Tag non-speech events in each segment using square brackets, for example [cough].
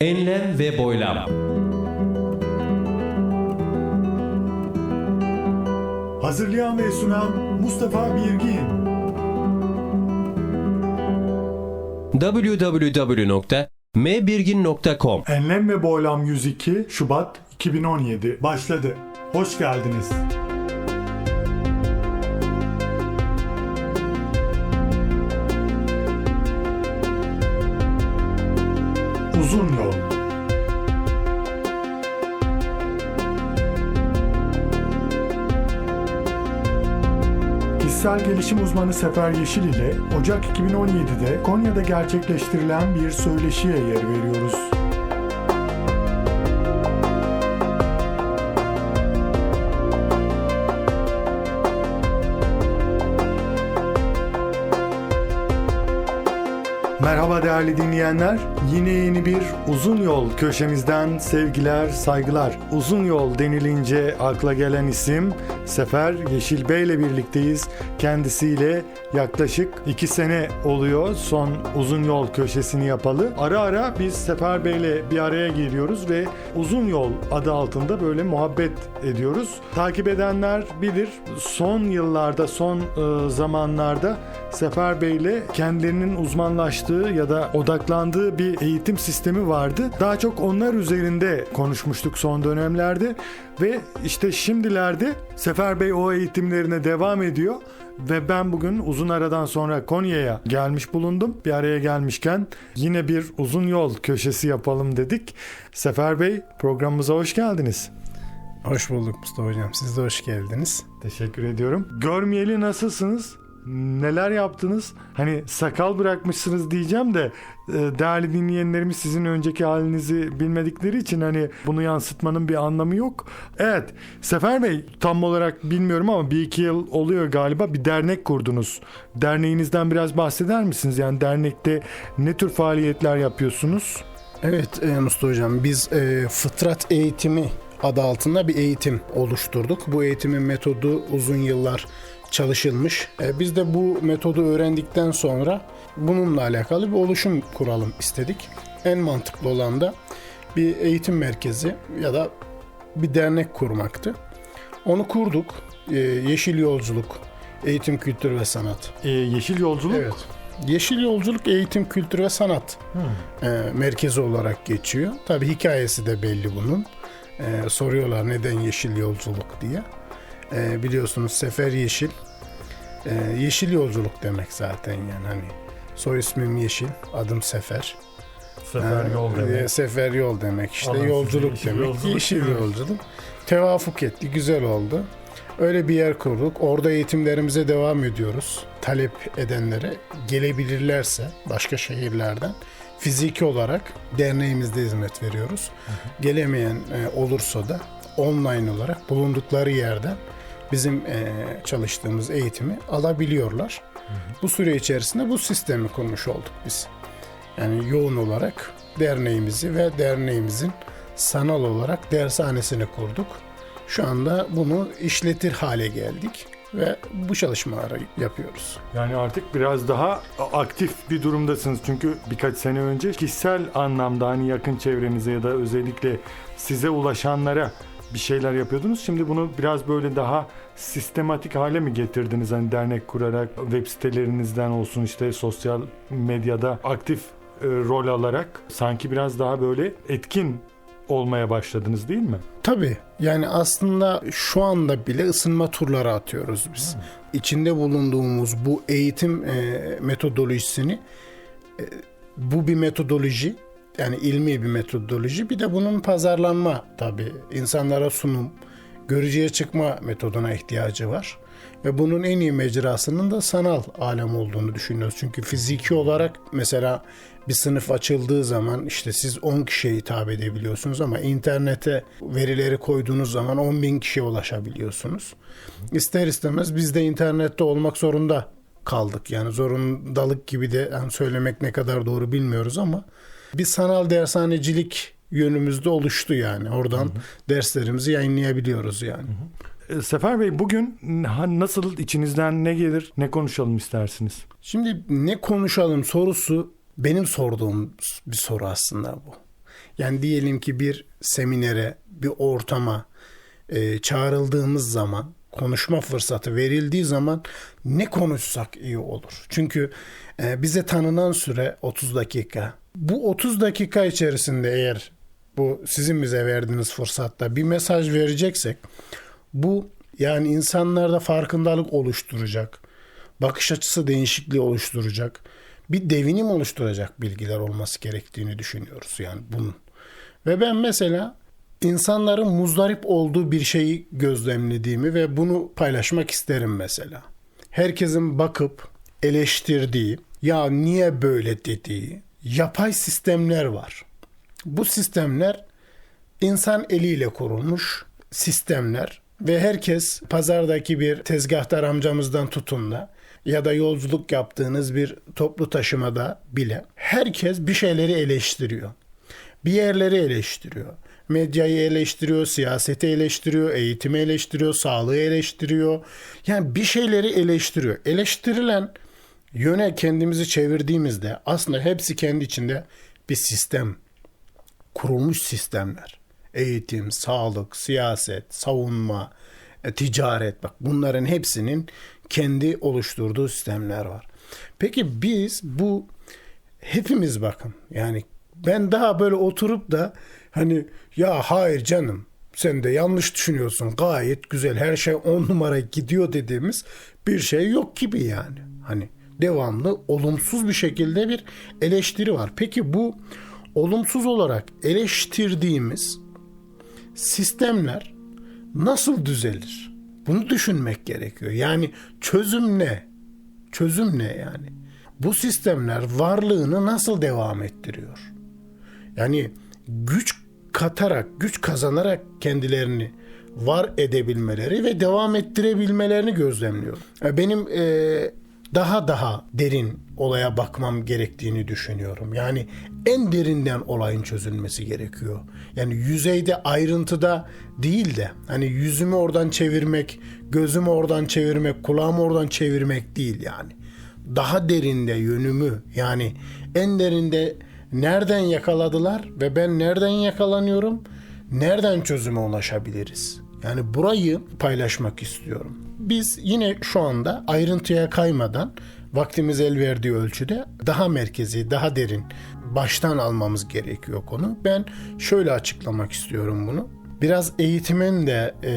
Enlem ve boylam. Hazırlayan ve sunan Mustafa Birgin. www.mbirgin.com Enlem ve Boylam 102 Şubat 2017 başladı. Hoş geldiniz. Uzun yol. Kişisel gelişim uzmanı Sefer Yeşil ile Ocak 2017'de Konya'da gerçekleştirilen bir söyleşiye yer veriyoruz. Değerli dinleyenler. Yine yeni bir uzun yol köşemizden sevgiler, saygılar. Uzun yol denilince akla gelen isim Sefer Yeşil Bey ile birlikteyiz. Kendisiyle yaklaşık iki sene oluyor son uzun yol köşesini yapalı. Ara ara biz Sefer Bey ile bir araya geliyoruz ve uzun yol adı altında böyle muhabbet ediyoruz. Takip edenler bilir son yıllarda, son e, zamanlarda Sefer Bey ile kendilerinin uzmanlaştığı ya da odaklandığı bir eğitim sistemi vardı. Daha çok onlar üzerinde konuşmuştuk son dönemlerde ve işte şimdilerde Sefer Bey o eğitimlerine devam ediyor ve ben bugün uzun aradan sonra Konya'ya gelmiş bulundum. Bir araya gelmişken yine bir uzun yol köşesi yapalım dedik. Sefer Bey programımıza hoş geldiniz. Hoş bulduk Mustafa Hocam. Siz de hoş geldiniz. Teşekkür ediyorum. Görmeyeli nasılsınız? Neler yaptınız? Hani sakal bırakmışsınız diyeceğim de e, değerli dinleyenlerimiz sizin önceki halinizi bilmedikleri için hani bunu yansıtmanın bir anlamı yok. Evet Sefer Bey tam olarak bilmiyorum ama bir iki yıl oluyor galiba bir dernek kurdunuz. Derneğinizden biraz bahseder misiniz? Yani dernekte ne tür faaliyetler yapıyorsunuz? Evet e, Mustafa Hocam biz e, fıtrat eğitimi adı altında bir eğitim oluşturduk. Bu eğitimin metodu uzun yıllar çalışılmış. E, biz de bu metodu öğrendikten sonra bununla alakalı bir oluşum kuralım istedik. En mantıklı olan da bir eğitim merkezi ya da bir dernek kurmaktı. Onu kurduk. E, Yeşil Yolculuk, Eğitim, Kültür ve Sanat. Ee, yeşil yolculuk. Evet. Yeşil Yolculuk Eğitim, Kültür ve Sanat Hmm. e, merkezi olarak geçiyor. Tabi hikayesi de belli bunun. E, soruyorlar neden Yeşil Yolculuk diye. E, biliyorsunuz Sefer Yeşil. E, yeşil Yolculuk demek zaten yani hani. Soy ismim Yeşil, adım Sefer. Sefer E, yol demek. e, Sefer yol demek işte. Anladım. yolculuk Yeşil demek. yolculuk yeşil yolculuk. Tevafuk etti, güzel oldu. Öyle bir yer kurduk. Orada eğitimlerimize devam ediyoruz. Talep edenlere gelebilirlerse başka şehirlerden fiziki olarak derneğimizde hizmet veriyoruz. Gelemeyen e, olursa da online olarak bulundukları yerden bizim e, çalıştığımız eğitimi alabiliyorlar. Bu süre içerisinde bu sistemi kurmuş olduk biz. Yani yoğun olarak derneğimizi ve derneğimizin sanal olarak dershanesini kurduk. Şu anda bunu işletir hale geldik ve bu çalışmaları yapıyoruz. Yani artık biraz daha aktif bir durumdasınız. Çünkü birkaç sene önce kişisel anlamda hani yakın çevrenize ya da özellikle size ulaşanlara bir şeyler yapıyordunuz. Şimdi bunu biraz böyle daha sistematik hale mi getirdiniz? Hani dernek kurarak web sitelerinizden olsun işte sosyal medyada aktif e, rol alarak sanki biraz daha böyle etkin olmaya başladınız değil mi? Tabii yani aslında şu anda bile ısınma turları atıyoruz biz. İçinde bulunduğumuz bu eğitim e, metodolojisini e, bu bir metodoloji yani ilmi bir metodoloji bir de bunun pazarlanma tabii insanlara sunum görücüye çıkma metoduna ihtiyacı var. Ve bunun en iyi mecrasının da sanal alem olduğunu düşünüyoruz. Çünkü fiziki olarak mesela bir sınıf açıldığı zaman işte siz 10 kişiye hitap edebiliyorsunuz ama internete verileri koyduğunuz zaman 10 bin kişiye ulaşabiliyorsunuz. İster istemez biz de internette olmak zorunda kaldık. Yani zorundalık gibi de yani söylemek ne kadar doğru bilmiyoruz ama bir sanal dershanecilik yönümüzde oluştu yani. Oradan derslerimizi yayınlayabiliyoruz yani. E, Sefer Bey bugün nasıl içinizden ne gelir ne konuşalım istersiniz? Şimdi ne konuşalım sorusu benim sorduğum bir soru aslında bu. Yani diyelim ki bir seminere, bir ortama e, çağrıldığımız zaman, konuşma fırsatı verildiği zaman ne konuşsak iyi olur. Çünkü e, bize tanınan süre 30 dakika. Bu 30 dakika içerisinde eğer bu sizin bize verdiğiniz fırsatta bir mesaj vereceksek bu yani insanlarda farkındalık oluşturacak, bakış açısı değişikliği oluşturacak, bir devinim oluşturacak bilgiler olması gerektiğini düşünüyoruz yani bunun. Ve ben mesela insanların muzdarip olduğu bir şeyi gözlemlediğimi ve bunu paylaşmak isterim mesela. Herkesin bakıp eleştirdiği, ya niye böyle dediği yapay sistemler var. Bu sistemler insan eliyle kurulmuş sistemler ve herkes pazardaki bir tezgahtar amcamızdan tutun da ya da yolculuk yaptığınız bir toplu taşımada bile herkes bir şeyleri eleştiriyor. Bir yerleri eleştiriyor. Medyayı eleştiriyor, siyaseti eleştiriyor, eğitimi eleştiriyor, sağlığı eleştiriyor. Yani bir şeyleri eleştiriyor. Eleştirilen yöne kendimizi çevirdiğimizde aslında hepsi kendi içinde bir sistem. Kurulmuş sistemler. Eğitim, sağlık, siyaset, savunma, e, ticaret bak bunların hepsinin kendi oluşturduğu sistemler var. Peki biz bu hepimiz bakın yani ben daha böyle oturup da hani ya hayır canım sen de yanlış düşünüyorsun gayet güzel her şey on numara gidiyor dediğimiz bir şey yok gibi yani. Hani devamlı olumsuz bir şekilde bir eleştiri var. Peki bu olumsuz olarak eleştirdiğimiz sistemler nasıl düzelir? Bunu düşünmek gerekiyor. Yani çözüm ne? Çözüm ne yani? Bu sistemler varlığını nasıl devam ettiriyor? Yani güç katarak, güç kazanarak kendilerini var edebilmeleri ve devam ettirebilmelerini gözlemliyorum. Benim e, daha daha derin olaya bakmam gerektiğini düşünüyorum. Yani en derinden olayın çözülmesi gerekiyor. Yani yüzeyde ayrıntıda değil de hani yüzümü oradan çevirmek, gözümü oradan çevirmek, kulağımı oradan çevirmek değil yani. Daha derinde yönümü yani en derinde nereden yakaladılar ve ben nereden yakalanıyorum? Nereden çözüme ulaşabiliriz? Yani burayı paylaşmak istiyorum. Biz yine şu anda ayrıntıya kaymadan vaktimiz el verdiği ölçüde daha merkezi, daha derin baştan almamız gerekiyor konu. Ben şöyle açıklamak istiyorum bunu. Biraz eğitimin de e,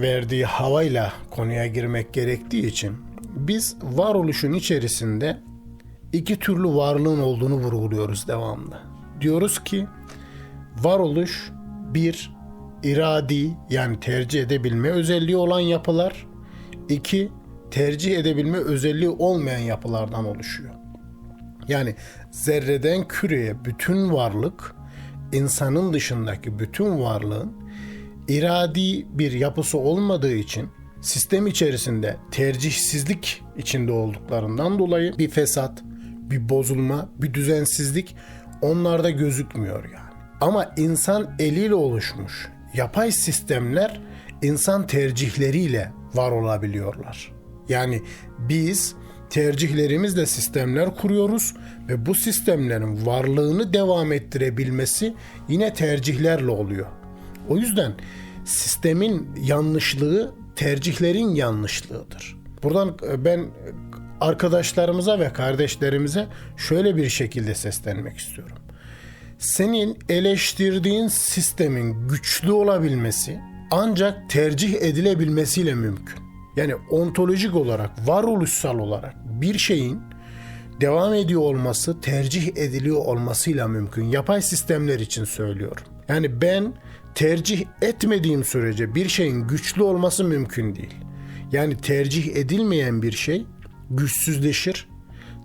verdiği havayla konuya girmek gerektiği için biz varoluşun içerisinde iki türlü varlığın olduğunu vurguluyoruz devamlı. Diyoruz ki varoluş bir iradi yani tercih edebilme özelliği olan yapılar, iki tercih edebilme özelliği olmayan yapılardan oluşuyor. Yani zerreden küreye bütün varlık, insanın dışındaki bütün varlığın iradi bir yapısı olmadığı için sistem içerisinde tercihsizlik içinde olduklarından dolayı bir fesat, bir bozulma, bir düzensizlik onlarda gözükmüyor yani. Ama insan eliyle oluşmuş yapay sistemler insan tercihleriyle var olabiliyorlar. Yani biz tercihlerimizle sistemler kuruyoruz ve bu sistemlerin varlığını devam ettirebilmesi yine tercihlerle oluyor. O yüzden sistemin yanlışlığı tercihlerin yanlışlığıdır. Buradan ben arkadaşlarımıza ve kardeşlerimize şöyle bir şekilde seslenmek istiyorum. Senin eleştirdiğin sistemin güçlü olabilmesi ancak tercih edilebilmesiyle mümkün. Yani ontolojik olarak, varoluşsal olarak bir şeyin devam ediyor olması, tercih ediliyor olmasıyla mümkün. Yapay sistemler için söylüyorum. Yani ben tercih etmediğim sürece bir şeyin güçlü olması mümkün değil. Yani tercih edilmeyen bir şey güçsüzleşir.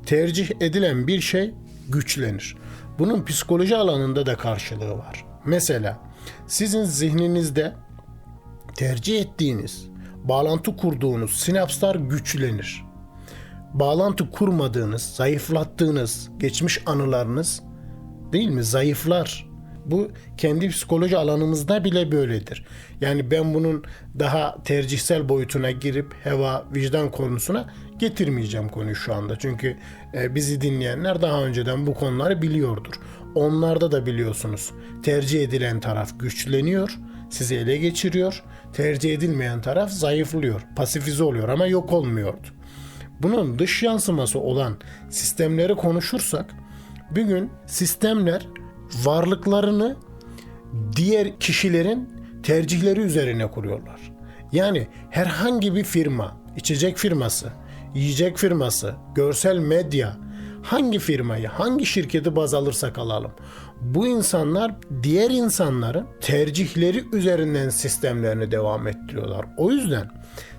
Tercih edilen bir şey güçlenir. Bunun psikoloji alanında da karşılığı var. Mesela sizin zihninizde tercih ettiğiniz, bağlantı kurduğunuz sinapslar güçlenir. Bağlantı kurmadığınız, zayıflattığınız geçmiş anılarınız değil mi zayıflar. Bu kendi psikoloji alanımızda bile böyledir. Yani ben bunun daha tercihsel boyutuna girip heva, vicdan konusuna getirmeyeceğim konuyu şu anda. Çünkü e, bizi dinleyenler daha önceden bu konuları biliyordur. Onlarda da biliyorsunuz tercih edilen taraf güçleniyor, sizi ele geçiriyor. Tercih edilmeyen taraf zayıflıyor, pasifize oluyor ama yok olmuyordu. Bunun dış yansıması olan sistemleri konuşursak bir gün sistemler varlıklarını diğer kişilerin tercihleri üzerine kuruyorlar. Yani herhangi bir firma, içecek firması, yiyecek firması, görsel medya, hangi firmayı, hangi şirketi baz alırsak alalım. Bu insanlar diğer insanların tercihleri üzerinden sistemlerini devam ettiriyorlar. O yüzden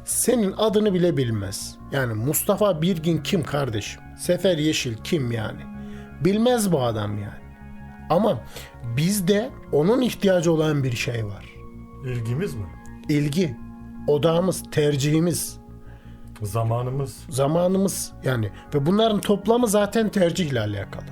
senin adını bile bilmez. Yani Mustafa Birgin kim kardeşim? Sefer Yeşil kim yani? Bilmez bu adam yani. Ama bizde onun ihtiyacı olan bir şey var. İlgimiz mi? İlgi, odağımız, tercihimiz, Zamanımız. zamanımız yani ve bunların toplamı zaten tercihle alakalı.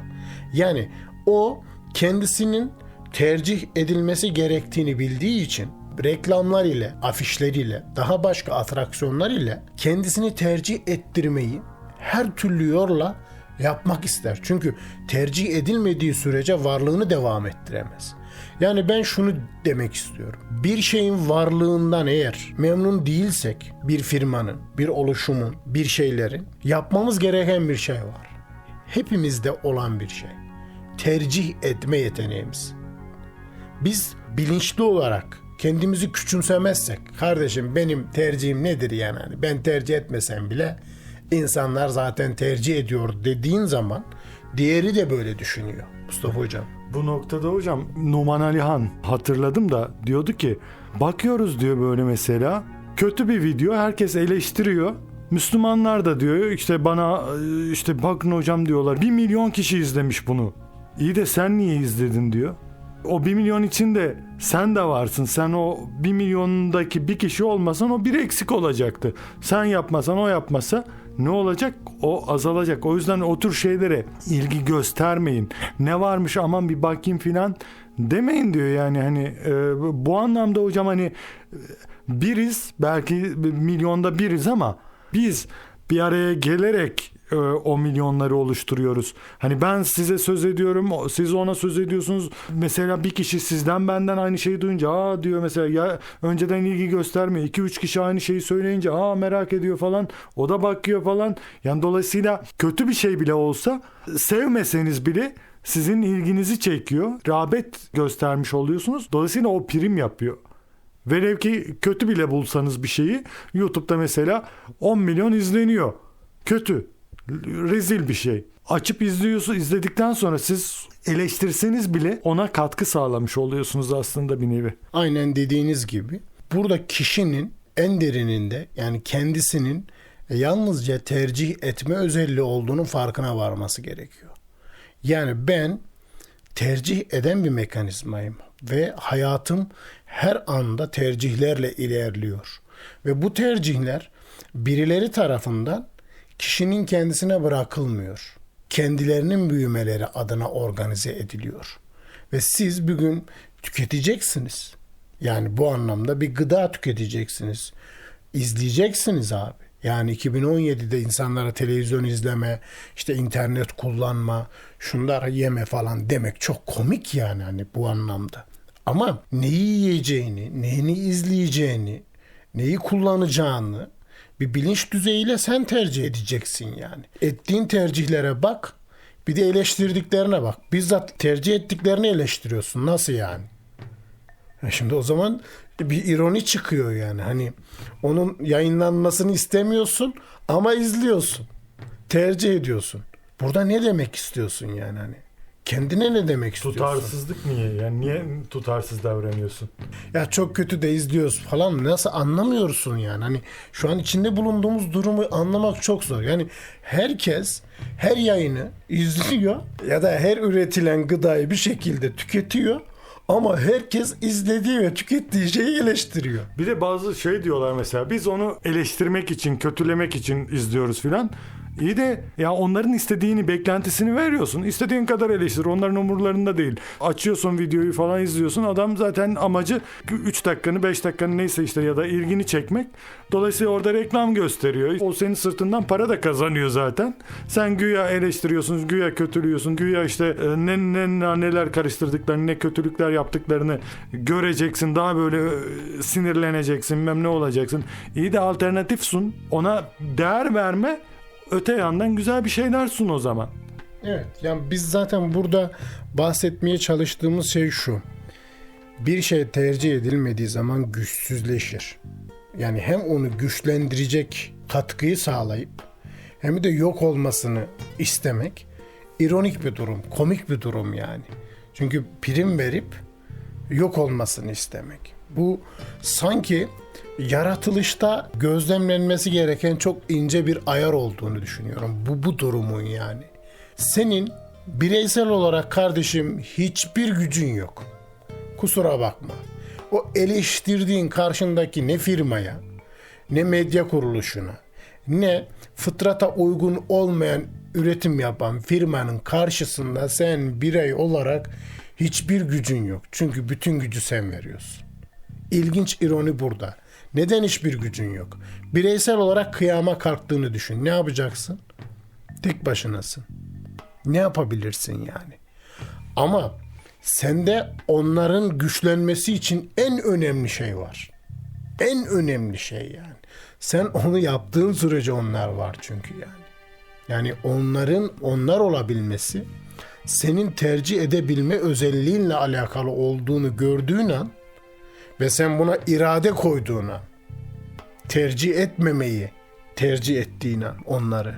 Yani o kendisinin tercih edilmesi gerektiğini bildiği için reklamlar ile, afişler ile, daha başka atraksiyonlar ile kendisini tercih ettirmeyi her türlü yolla yapmak ister. Çünkü tercih edilmediği sürece varlığını devam ettiremez. Yani ben şunu demek istiyorum. Bir şeyin varlığından eğer memnun değilsek bir firmanın, bir oluşumun, bir şeylerin yapmamız gereken bir şey var. Hepimizde olan bir şey. Tercih etme yeteneğimiz. Biz bilinçli olarak kendimizi küçümsemezsek kardeşim benim tercihim nedir yani Hani ben tercih etmesem bile insanlar zaten tercih ediyor dediğin zaman diğeri de böyle düşünüyor Mustafa hocam. Bu noktada hocam Numan Alihan hatırladım da diyordu ki bakıyoruz diyor böyle mesela kötü bir video herkes eleştiriyor. Müslümanlar da diyor işte bana işte bakın hocam diyorlar bir milyon kişi izlemiş bunu. İyi de sen niye izledin diyor. O bir milyon içinde sen de varsın. Sen o bir milyondaki bir kişi olmasan o bir eksik olacaktı. Sen yapmasan o yapmasa ne olacak? O azalacak. O yüzden o tür şeylere ilgi göstermeyin. Ne varmış aman bir bakayım filan demeyin diyor yani hani e, bu anlamda hocam hani e, biriz belki milyonda biriz ama biz bir araya gelerek e, o milyonları oluşturuyoruz. Hani ben size söz ediyorum, siz ona söz ediyorsunuz. Mesela bir kişi sizden benden aynı şeyi duyunca aa diyor mesela ya önceden ilgi göstermiyor. 2 3 kişi aynı şeyi söyleyince aa merak ediyor falan. O da bakıyor falan. Yani dolayısıyla kötü bir şey bile olsa sevmeseniz bile sizin ilginizi çekiyor. Rağbet göstermiş oluyorsunuz. Dolayısıyla o prim yapıyor. Velev ki kötü bile bulsanız bir şeyi YouTube'da mesela 10 milyon izleniyor. Kötü. Rezil bir şey. Açıp izliyorsunuz. izledikten sonra siz eleştirseniz bile ona katkı sağlamış oluyorsunuz aslında bir nevi. Aynen dediğiniz gibi burada kişinin en derininde yani kendisinin yalnızca tercih etme özelliği olduğunun farkına varması gerekiyor. Yani ben tercih eden bir mekanizmayım ve hayatım her anda tercihlerle ilerliyor. Ve bu tercihler birileri tarafından kişinin kendisine bırakılmıyor. Kendilerinin büyümeleri adına organize ediliyor. Ve siz bir gün tüketeceksiniz. Yani bu anlamda bir gıda tüketeceksiniz. İzleyeceksiniz abi. Yani 2017'de insanlara televizyon izleme, işte internet kullanma, şunları yeme falan demek çok komik yani hani bu anlamda. Ama neyi yiyeceğini, neyini izleyeceğini, neyi kullanacağını bir bilinç düzeyiyle sen tercih edeceksin yani. Ettiğin tercihlere bak, bir de eleştirdiklerine bak. Bizzat tercih ettiklerini eleştiriyorsun. Nasıl yani? Ya Şimdi o zaman bir ironi çıkıyor yani. Hani onun yayınlanmasını istemiyorsun ama izliyorsun. Tercih ediyorsun. Burada ne demek istiyorsun yani hani? Kendine ne demek istiyorsun? Tutarsızlık niye? Yani niye tutarsız davranıyorsun? Ya çok kötü de izliyoruz falan nasıl anlamıyorsun yani hani şu an içinde bulunduğumuz durumu anlamak çok zor yani herkes her yayını izliyor ya da her üretilen gıdayı bir şekilde tüketiyor ama herkes izlediği ve tükettiği şeyi eleştiriyor. Bir de bazı şey diyorlar mesela biz onu eleştirmek için, kötülemek için izliyoruz filan. İyi de ya onların istediğini, beklentisini veriyorsun. İstediğin kadar eleştir. Onların umurlarında değil. Açıyorsun videoyu falan izliyorsun. Adam zaten amacı 3 dakikanı, 5 dakikanı neyse işte ya da ilgini çekmek. Dolayısıyla orada reklam gösteriyor. O senin sırtından para da kazanıyor zaten. Sen güya eleştiriyorsun, güya kötülüyorsun, güya işte e, ne, ne neler karıştırdıklarını, ne kötülükler yaptıklarını göreceksin. Daha böyle e, sinirleneceksin, bilmem ne olacaksın. İyi de alternatif sun. Ona değer verme. Öte yandan güzel bir şeyler sun o zaman. Evet. Yani biz zaten burada bahsetmeye çalıştığımız şey şu. Bir şey tercih edilmediği zaman güçsüzleşir. Yani hem onu güçlendirecek katkıyı sağlayıp hem de yok olmasını istemek ironik bir durum, komik bir durum yani. Çünkü prim verip yok olmasını istemek. Bu sanki yaratılışta gözlemlenmesi gereken çok ince bir ayar olduğunu düşünüyorum. Bu bu durumun yani. Senin bireysel olarak kardeşim hiçbir gücün yok. Kusura bakma. O eleştirdiğin karşındaki ne firmaya, ne medya kuruluşuna, ne fıtrata uygun olmayan üretim yapan firmanın karşısında sen birey olarak hiçbir gücün yok. Çünkü bütün gücü sen veriyorsun. İlginç ironi burada. Neden hiçbir gücün yok? Bireysel olarak kıyama kalktığını düşün. Ne yapacaksın? Tek başınasın. Ne yapabilirsin yani? Ama sende onların güçlenmesi için en önemli şey var. En önemli şey yani. Sen onu yaptığın sürece onlar var çünkü yani. Yani onların onlar olabilmesi senin tercih edebilme özelliğinle alakalı olduğunu gördüğün an ve sen buna irade koyduğun an tercih etmemeyi tercih ettiğin an onları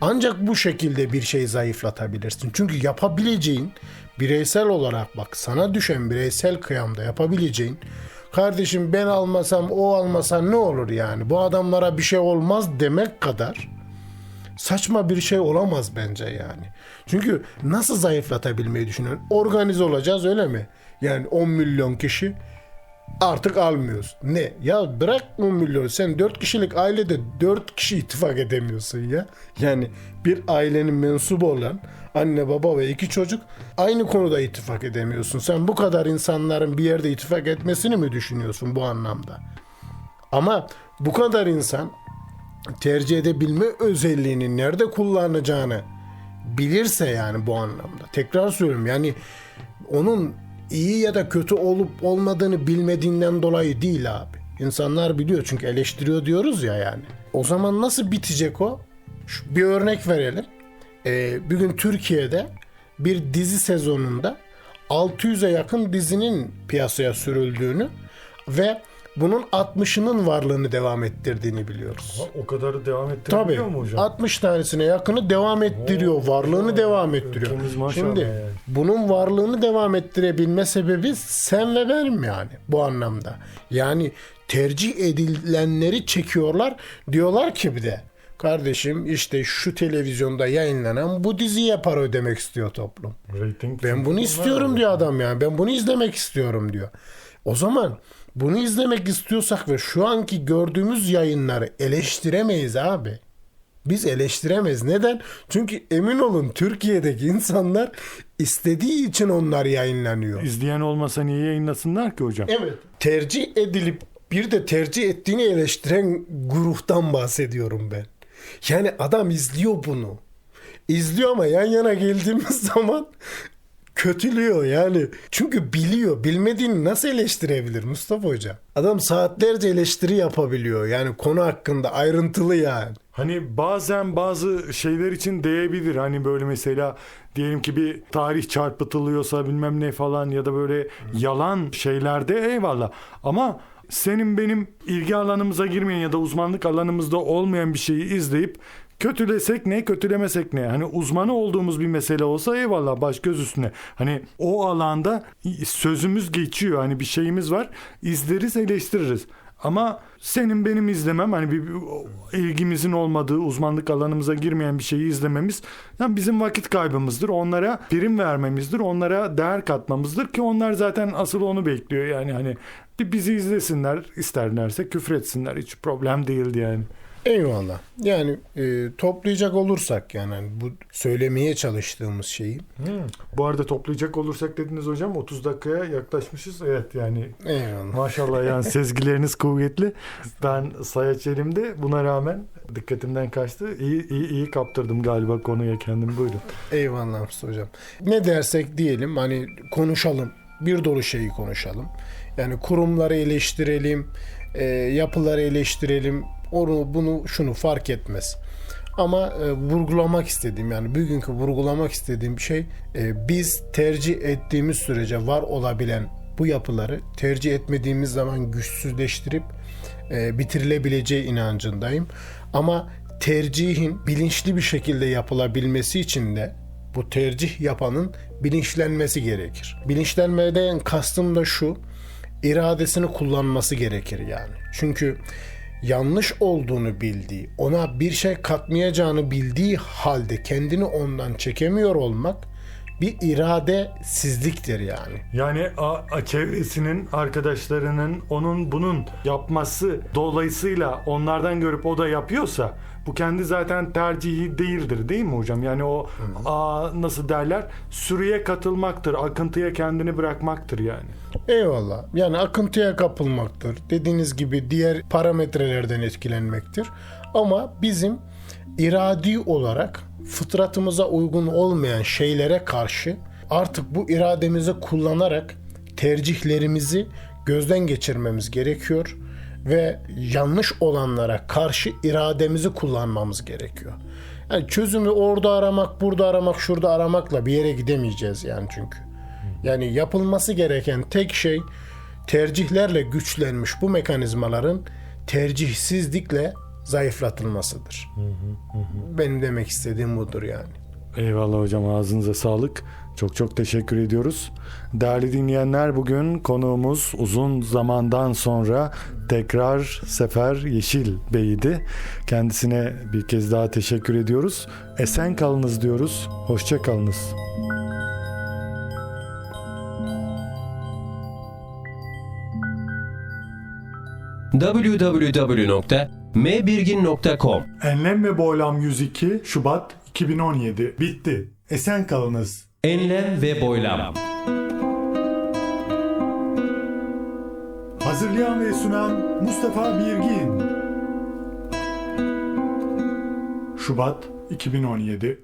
ancak bu şekilde bir şey zayıflatabilirsin. Çünkü yapabileceğin bireysel olarak bak sana düşen bireysel kıyamda yapabileceğin kardeşim ben almasam o almasa ne olur yani bu adamlara bir şey olmaz demek kadar saçma bir şey olamaz bence yani. Çünkü nasıl zayıflatabilmeyi düşünüyorsun? Organize olacağız öyle mi? Yani 10 milyon kişi artık almıyoruz. Ne? Ya bırak 10 milyon. Sen 4 kişilik ailede 4 kişi ittifak edemiyorsun ya. Yani bir ailenin mensubu olan anne baba ve iki çocuk aynı konuda ittifak edemiyorsun. Sen bu kadar insanların bir yerde ittifak etmesini mi düşünüyorsun bu anlamda? Ama bu kadar insan tercih edebilme özelliğini nerede kullanacağını bilirse yani bu anlamda. Tekrar söylüyorum yani onun iyi ya da kötü olup olmadığını bilmediğinden dolayı değil abi. İnsanlar biliyor çünkü eleştiriyor diyoruz ya yani. O zaman nasıl bitecek o? Şu, bir örnek verelim. Ee, bir gün Türkiye'de bir dizi sezonunda 600'e yakın dizinin piyasaya sürüldüğünü ve bunun 60'ının varlığını devam ettirdiğini biliyoruz. O kadarı devam Tabii. ettirebiliyor mu hocam? 60 tanesine yakını devam ettiriyor. varlığını devam ettiriyor. ülkemiz maşallah Şimdi yani. bunun varlığını devam ettirebilme sebebi sen ve benim yani bu anlamda. Yani tercih edilenleri çekiyorlar. Diyorlar ki bir de kardeşim işte şu televizyonda yayınlanan bu diziye para ödemek istiyor toplum. Rating Ben bunu istiyorum diyor adam yani. Ben bunu izlemek istiyorum diyor. O zaman bunu izlemek istiyorsak ve şu anki gördüğümüz yayınları eleştiremeyiz abi. Biz eleştiremeyiz. Neden? Çünkü emin olun Türkiye'deki insanlar istediği için onlar yayınlanıyor. İzleyen olmasa niye yayınlasınlar ki hocam? Evet. Tercih edilip bir de tercih ettiğini eleştiren gruptan bahsediyorum ben. Yani adam izliyor bunu. İzliyor ama yan yana geldiğimiz [laughs] zaman kötülüyor yani. Çünkü biliyor. Bilmediğini nasıl eleştirebilir Mustafa Hoca? Adam saatlerce eleştiri yapabiliyor. Yani konu hakkında ayrıntılı yani. Hani bazen bazı şeyler için değebilir. Hani böyle mesela diyelim ki bir tarih çarpıtılıyorsa bilmem ne falan ya da böyle yalan şeylerde eyvallah. Ama senin benim ilgi alanımıza girmeyen ya da uzmanlık alanımızda olmayan bir şeyi izleyip kötülesek ne kötülemesek ne hani uzmanı olduğumuz bir mesele olsa eyvallah baş göz üstüne hani o alanda sözümüz geçiyor hani bir şeyimiz var izleriz eleştiririz ama senin benim izlemem hani bir, ilgimizin olmadığı uzmanlık alanımıza girmeyen bir şeyi izlememiz yani bizim vakit kaybımızdır. Onlara prim vermemizdir. Onlara değer katmamızdır ki onlar zaten asıl onu bekliyor. Yani hani bizi izlesinler isterlerse küfretsinler hiç problem değildi yani. Eyvallah. Yani e, toplayacak olursak yani hani bu söylemeye çalıştığımız şeyi. Bu arada toplayacak olursak dediniz hocam 30 dakikaya yaklaşmışız. Evet yani Eyvallah. maşallah yani [laughs] sezgileriniz kuvvetli. Ben sayaç elimde buna rağmen dikkatimden kaçtı. İyi, iyi, iyi kaptırdım galiba konuya kendimi buyurun. Eyvallah hocam. Ne dersek diyelim hani konuşalım. Bir dolu şeyi konuşalım. Yani kurumları eleştirelim, e, yapıları eleştirelim. Onu bunu şunu fark etmez. Ama e, vurgulamak istediğim yani bugünkü vurgulamak istediğim şey e, biz tercih ettiğimiz sürece var olabilen bu yapıları tercih etmediğimiz zaman güçsüzleştirip e, bitirilebileceği inancındayım. Ama tercihin bilinçli bir şekilde yapılabilmesi için de bu tercih yapanın bilinçlenmesi gerekir. Bilinçlenmeden kastım da şu, iradesini kullanması gerekir yani. Çünkü yanlış olduğunu bildiği, ona bir şey katmayacağını bildiği halde kendini ondan çekemiyor olmak bir iradesizliktir yani. Yani a, a- çevresinin, arkadaşlarının onun bunun yapması dolayısıyla onlardan görüp o da yapıyorsa bu kendi zaten tercihi değildir değil mi hocam? Yani o a, nasıl derler? Sürüye katılmaktır, akıntıya kendini bırakmaktır yani. Eyvallah. Yani akıntıya kapılmaktır. Dediğiniz gibi diğer parametrelerden etkilenmektir. Ama bizim iradi olarak fıtratımıza uygun olmayan şeylere karşı artık bu irademizi kullanarak tercihlerimizi gözden geçirmemiz gerekiyor ve yanlış olanlara karşı irademizi kullanmamız gerekiyor. Yani çözümü orada aramak, burada aramak, şurada aramakla bir yere gidemeyeceğiz yani çünkü. Yani yapılması gereken tek şey tercihlerle güçlenmiş bu mekanizmaların tercihsizlikle zayıflatılmasıdır. Benim demek istediğim budur yani. Eyvallah hocam ağzınıza sağlık. Çok çok teşekkür ediyoruz. Değerli dinleyenler bugün konuğumuz uzun zamandan sonra tekrar Sefer Yeşil Bey'di. Kendisine bir kez daha teşekkür ediyoruz. Esen kalınız diyoruz. Hoşça kalınız. www.mbirgin.com Enlem ve Boylam 102 Şubat 2017 bitti. Esen kalınız. Enlem ve boylam. Hazırlayan ve sunan Mustafa Birgin. Şubat 2017